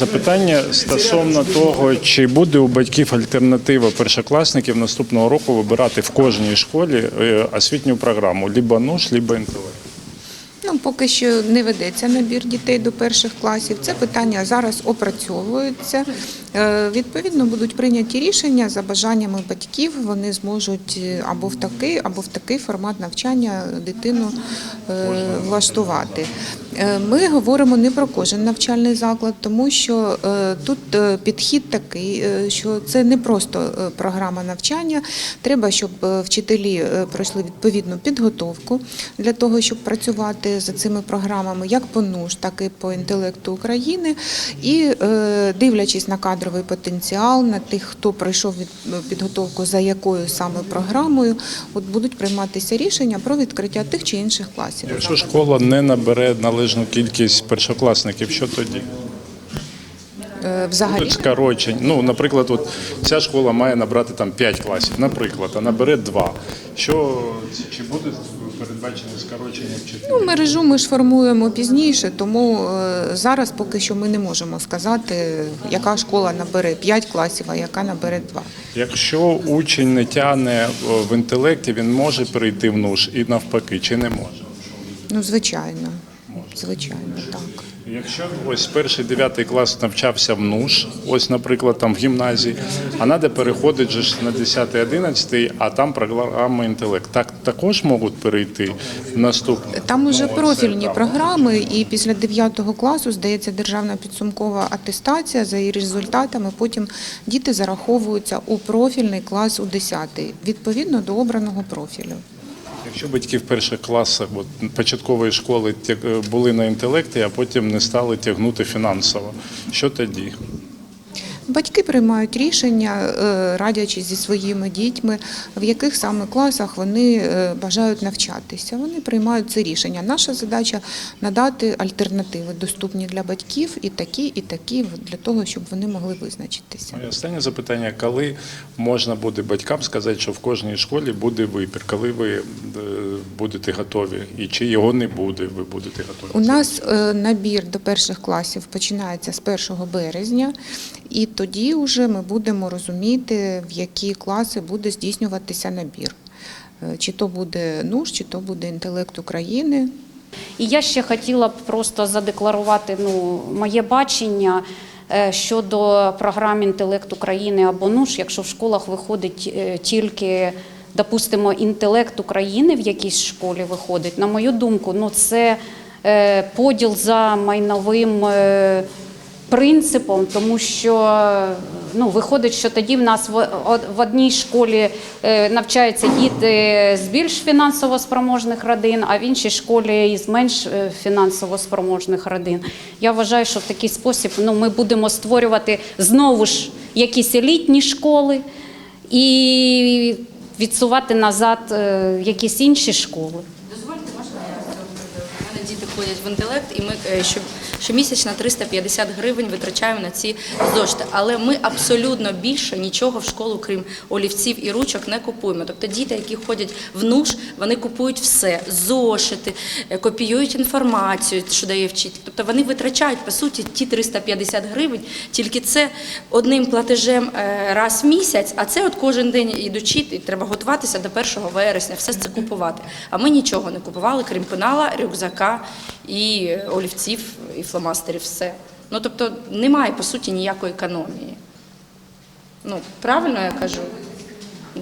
Запитання стосовно того, чи буде у батьків альтернатива першокласників наступного року вибирати в кожній школі е, освітню програму ліба НУШ, ліба інтелект. Ну, поки що не ведеться набір дітей до перших класів. Це питання зараз опрацьовується. Е, Відповідно, будуть прийняті рішення за бажаннями батьків. Вони зможуть е, або в такий, або в такий формат навчання дитину е, влаштувати. Ми говоримо не про кожен навчальний заклад, тому що тут підхід такий, що це не просто програма навчання. Треба, щоб вчителі пройшли відповідну підготовку для того, щоб працювати за цими програмами, як по НУШ, так і по інтелекту України. І е, дивлячись на кадровий потенціал, на тих, хто пройшов від- підготовку за якою саме програмою, от будуть прийматися рішення про відкриття тих чи інших класів. Якщо школа не набере належну кількість першокласників, що тоді? Е, Взагалі. Скорочень. Ну, наприклад, от ця школа має набрати там 5 класів, наприклад, а набере 2. Що чи буде передбачено скорочення вчителів? Ну, мережу ми ж формуємо пізніше, тому е, зараз поки що ми не можемо сказати, яка школа набере 5 класів, а яка набере 2. Якщо учень не тягне в інтелекті, він може перейти в НУШ і навпаки, чи не може? Ну, звичайно. Звичайно, так. Якщо ось перший дев'ятий клас навчався в НУШ, ось, наприклад, там в гімназії, а треба переходити же на 10-11, а там програма інтелект. Так також можуть перейти в наступний. Там уже Ну, профільні там. програми, і після 9 класу здається державна підсумкова атестація за її результатами. Потім діти зараховуються у профільний клас у 10 відповідно до обраного профілю. Якщо батьки в перших класах от, початкової школи були на інтелекті, а потім не стали тягнути фінансово, що тоді? Батьки приймають рішення, е, радячись зі своїми дітьми, в яких саме класах вони е, бажають навчатися. Вони приймають це рішення. Наша задача надати альтернативи доступні для батьків і такі, і такі для того, щоб вони могли визначитися. Моє останнє запитання: коли можна буде батькам сказати, що в кожній школі буде вибір, коли ви е, будете готові, і чи його не буде, ви будете готові? У нас набір до перших класів починається з 1 березня, і тоді вже ми будемо розуміти, в які класи буде здійснюватися набір. Е, Чи то буде НУШ, чи то буде інтелект України. І я ще хотіла б просто задекларувати ну, моє бачення е, щодо програм інтелект України або НУШ, якщо в школах виходить е, тільки, допустимо, інтелект України в якійсь школі виходить. На мою думку, ну це поділ за майновим. Принципом, тому що ну, виходить, що тоді в нас в, одній школі е, навчаються діти з більш фінансово спроможних родин, а в іншій школі із менш е, фінансово спроможних родин. Я вважаю, що в такий спосіб ну, ми будемо створювати знову ж якісь елітні школи і відсувати назад е, якісь інші школи. Дозвольте, можна я? Мене діти ходять в інтелект, і ми е, що- щомісячно 350 гривень витрачаємо на ці зошити. Але ми абсолютно більше нічого в школу, крім олівців і ручок, не купуємо. Тобто діти, які ходять в НУШ, вони купують все: зошити, е, копіюють інформацію, що дає вчитель. Тобто вони витрачають по суті ті 350 гривень, тільки це одним платежем е, раз в місяць, а це от кожен день ідучи, і треба готуватися до 1 вересня, все це купувати. А ми нічого не купували, крім пенала, рюкзака і олівців, і фломастерів, все. Ну тобто немає по суті ніякої економії. Ну, правильно я кажу?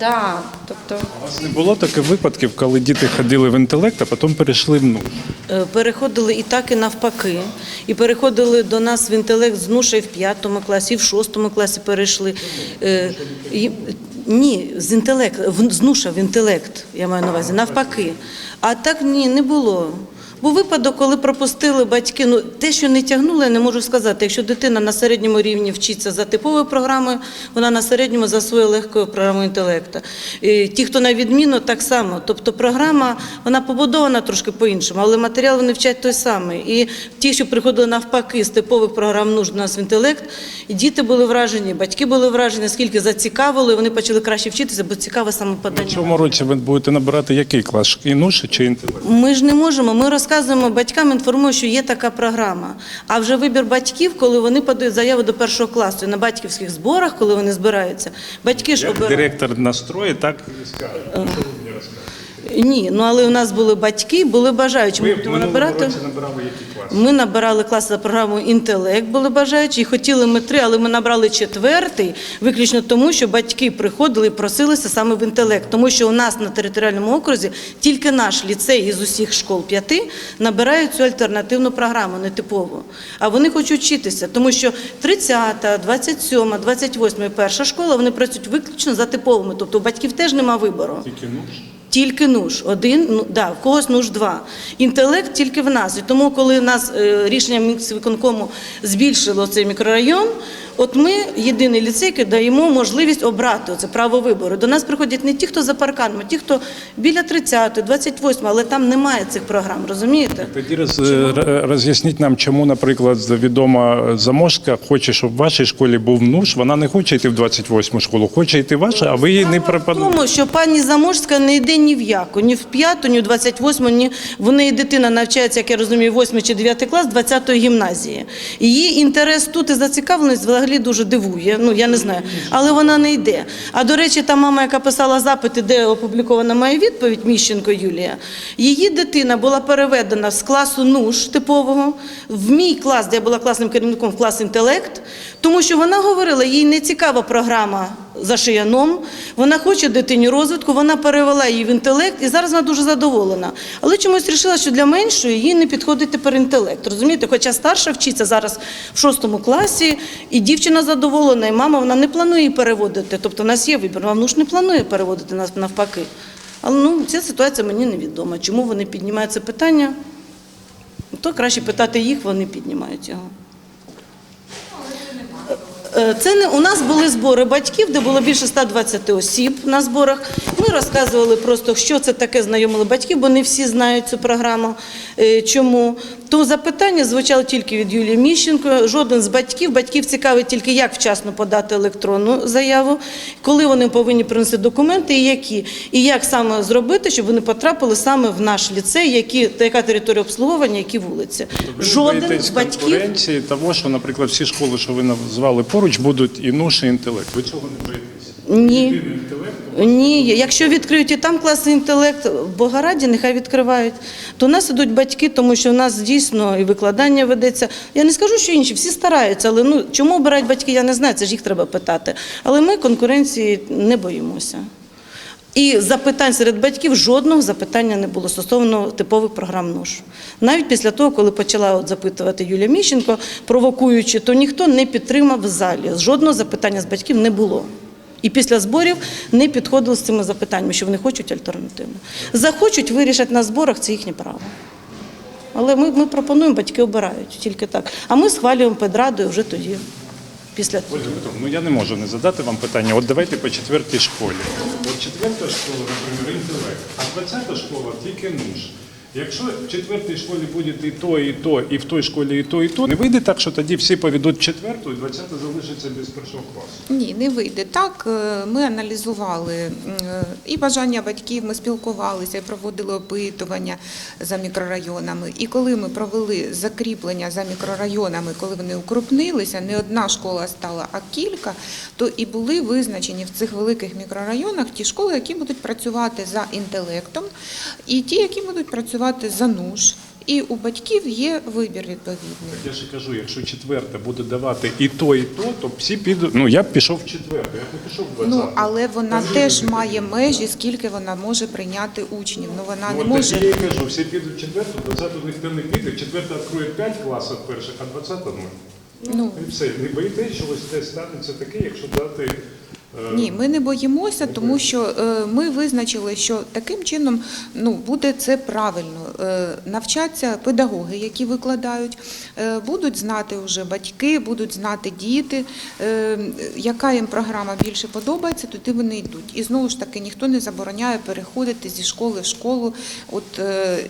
Да, тобто. У вас не було таких випадків, коли діти ходили в інтелект, а потім перейшли в НУШ? Е, Переходили і так, і навпаки. І переходили до нас в інтелект з Нуша і в п'ятому класі, і в шостому класі перейшли. Е, і- Ні, з інтелект, в- з Нуша в інтелект, я маю на увазі, навпаки. А так ні, не було. Був випадок, коли пропустили батьки. Ну, те, що не тягнули, я не можу сказати. Якщо дитина на середньому рівні вчиться за типовою програмою, вона на середньому засвоює легкою програмою інтелекту. І ті, хто на відміну, так само. Тобто програма вона побудована трошки по-іншому, але матеріал вони вчать той самий. І ті, що приходили навпаки з типових програм нужд у нас в інтелект, і діти були вражені, батьки були вражені, скільки зацікавили, вони почали краще вчитися, бо цікаве саме В подання. цьому році ви будете набирати який клас? І чи інтелект? Ми ж не можемо. Ми розказуємо розказуємо батькам, інформуємо, що є така програма. А вже вибір батьків, коли вони подають заяву до першого класу на батьківських зборах, коли вони збираються, батьки ж обирають. директор настрої, так і скаже. Що ви мені розказуєте? Ні, ну але у нас були батьки, були бажаючі. Ми будемо набирати. набирали які класи? Ми набирали клас за програмою інтелект, були бажаючі, і хотіли ми три, але ми набрали четвертий, виключно тому, що батьки приходили і просилися саме в інтелект, тому що у нас на територіальному окрузі тільки наш ліцей із усіх школ п'яти набирають цю альтернативну програму, нетипову. А вони хочуть вчитися, тому що 30, 27, 28 і перша школа вони працюють виключно за типовими, тобто у батьків теж нема вибору. Тільки нуж. Тільки нуж. Один, ну, да, в когось нуж два. Інтелект тільки в нас. І тому, коли нас е, рішенням міськвиконкому збільшило цей мікрорайон, от ми, єдиний ліцей, який даємо можливість обрати це право вибору. До нас приходять не ті, хто за парканом, а ті, хто біля 30, 28, але там немає цих програм, розумієте? Тоді роз, роз'ясніть нам, чому, наприклад, відома заможка хоче, щоб в вашій школі був нуж. Вона не хоче йти в 28 школу, хоче йти в вашу, а ви їй не пропонуєте. Тому що пані Заможська не йде ні в яку, ні в п'яту, ні в 28, ні в неї дитина навчається, як я розумію, 8 чи 9 клас 20-ї гімназії. Її інтерес тут і зацікавленість взагалі дуже дивує. Ну я не знаю, але вона не йде. А до речі, та мама, яка писала запити, де опублікована моя відповідь, Міщенко Юлія, її дитина була переведена з класу НУШ типового в мій клас, де я була класним керівником в клас інтелект, тому що вона говорила, їй не цікава програма за шияном. Вона хоче дитині розвитку, вона перевела її в інтелект, і зараз вона дуже задоволена. Але чомусь вирішила, що для меншої їй не підходить тепер інтелект. Розумієте, хоча старша вчиться зараз в шостому класі, і дівчина задоволена, і мама вона не планує її переводити. Тобто в нас є вибір, вона ж не планує переводити нас навпаки. Але ну, ця ситуація мені невідома. Чому вони піднімають це питання? То краще питати їх, вони піднімають його. Е, Це не у нас були збори батьків, де було більше 120 осіб на зборах. Ми розказували просто, що це таке, знайомили батьків, бо не всі знають цю програму. Е, Чому? То запитання звучало тільки від Юлії Міщенко. Жоден з батьків. Батьків цікавить тільки, як вчасно подати електронну заяву, коли вони повинні принести документи і які, і як саме зробити, щоб вони потрапили саме в наш ліцей, які та яка територія обслуговування, які вулиці. Ви Жоден з батьків. конкуренції того, що, наприклад, всі школи, що ви назвали поруч, будуть і нуш, і інтелект. Ви цього не боїтеся? Ні. Ні, якщо відкриють і там класний інтелект, в Богораді нехай відкривають. То у нас ідуть батьки, тому що у нас дійсно і викладання ведеться. Я не скажу, що інші, всі стараються, але ну чому обирають батьки, я не знаю, це ж їх треба питати. Але ми конкуренції не боїмося. І запитань серед батьків жодного запитання не було стосовно типових програм НУШ. Навіть після того, коли почала от запитувати Юлія Міщенко, провокуючи, то ніхто не підтримав в залі. Жодного запитання з батьків не було. І після зборів не підходили з цими запитаннями, що вони хочуть альтернативно. Захочуть, вирішать на зборах, це їхнє право. Але ми, ми пропонуємо, батьки обирають тільки так. А ми схвалюємо педраду вже тоді, після того. Ольга Петровна, ну я не можу не задати вам питання. От давайте по четвертій школі. От четверта школа, наприклад, інтелект, а двадцята школа тільки нуж. Якщо в четвертій школі буде і то, і то, і в той школі і то, і то, не вийде так, що тоді всі поведуть четверту, і двадцята залишиться без першого класу. Ні, не вийде. Так, е, ми аналізували е, і бажання батьків, ми спілкувалися і проводили опитування за мікрорайонами. І коли ми провели закріплення за мікрорайонами, коли вони укрупнилися, не одна школа стала, а кілька, то і були визначені в цих великих мікрорайонах ті школи, які будуть працювати за інтелектом, і ті, які будуть працювати за нуж. І у батьків є вибір відповідний. Я ж кажу, якщо четверта буде давати і то, і то, то всі підуть. Ну я б пішов в четверту, я б не пішов в двадцяту. Ну, але вона теж має межі, скільки вона може прийняти учнів. Ну вона Ну, не от може. я кажу, всі підуть в четверту, двадцяту ніхто не піде, четверта відкриє п'ять класів перших, а двадцята нуль. Ну І все. Не боїтесь, що ось це станеться таке, якщо дати. Е, ні, ми не боїмося, тому що е, ми визначили, що таким чином ну буде це правильно. Е, Навчаться педагоги, які викладають, е, будуть знати вже батьки, будуть знати діти, е, яка їм програма більше подобається, туди вони йдуть. І знову ж таки ніхто не забороняє переходити зі школи в школу. От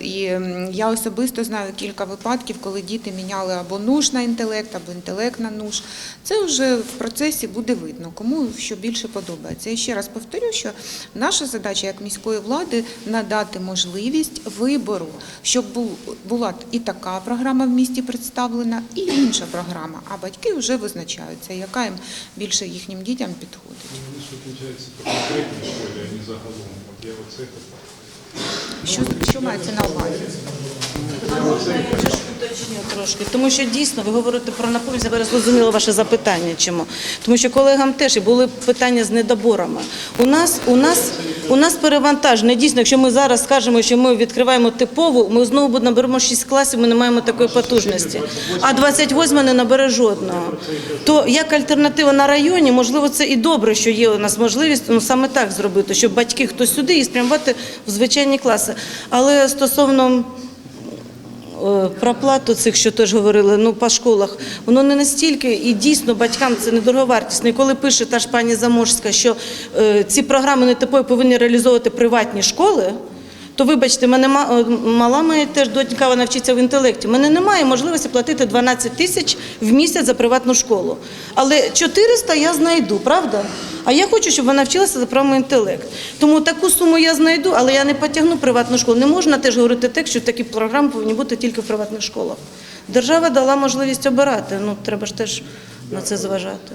і я особисто знаю кілька випадків, коли діти міняли або нуж на інтелект, або інтелект на нуж. Це вже в процесі буде видно, кому що більше подобається. І ще раз повторю, що наша задача як міської влади надати можливість вибору щоб бу- була і така програма в місті представлена, і інша програма. А батьки вже визначаються, яка їм більше їхнім дітям підходить. Вони ж виключаються по конкретній школі, а не загалом. От я оце Що, що мається на увазі? Уточню трошки, тому що дійсно ви говорите про наповнення, я зрозуміла ваше запитання. Чому? Тому що колегам теж були питання з недоборами. У нас, у нас, у нас перевантаження. Дійсно, якщо ми зараз скажемо, що ми відкриваємо типову, ми знову наберемо 6 класів, ми не маємо такої потужності. А 28 не набере жодного. То як альтернатива на районі, можливо, це і добре, що є у нас можливість ну, саме так зробити, щоб батьки хтось сюди і спрямувати в звичайні класи. Але стосовно Про плату цих, що теж говорили, ну по школах, воно не настільки і дійсно батькам це недороговартісно. І коли пише та ж пані Заможська, що е, ці програми нетипові повинні реалізовувати приватні школи. То вибачте, мене е, мала моя теж донька вона вчиться в інтелекті. У мене немає можливості платити 12 тисяч в місяць за приватну школу. Але 400 я знайду, правда? А я хочу, щоб вона вчилася за програмою інтелект. Тому таку суму я знайду, але я не потягну приватну школу. Не можна теж говорити так, що такі програми повинні бути тільки в приватних школах. Держава дала можливість обирати. Ну треба ж теж на це зважати.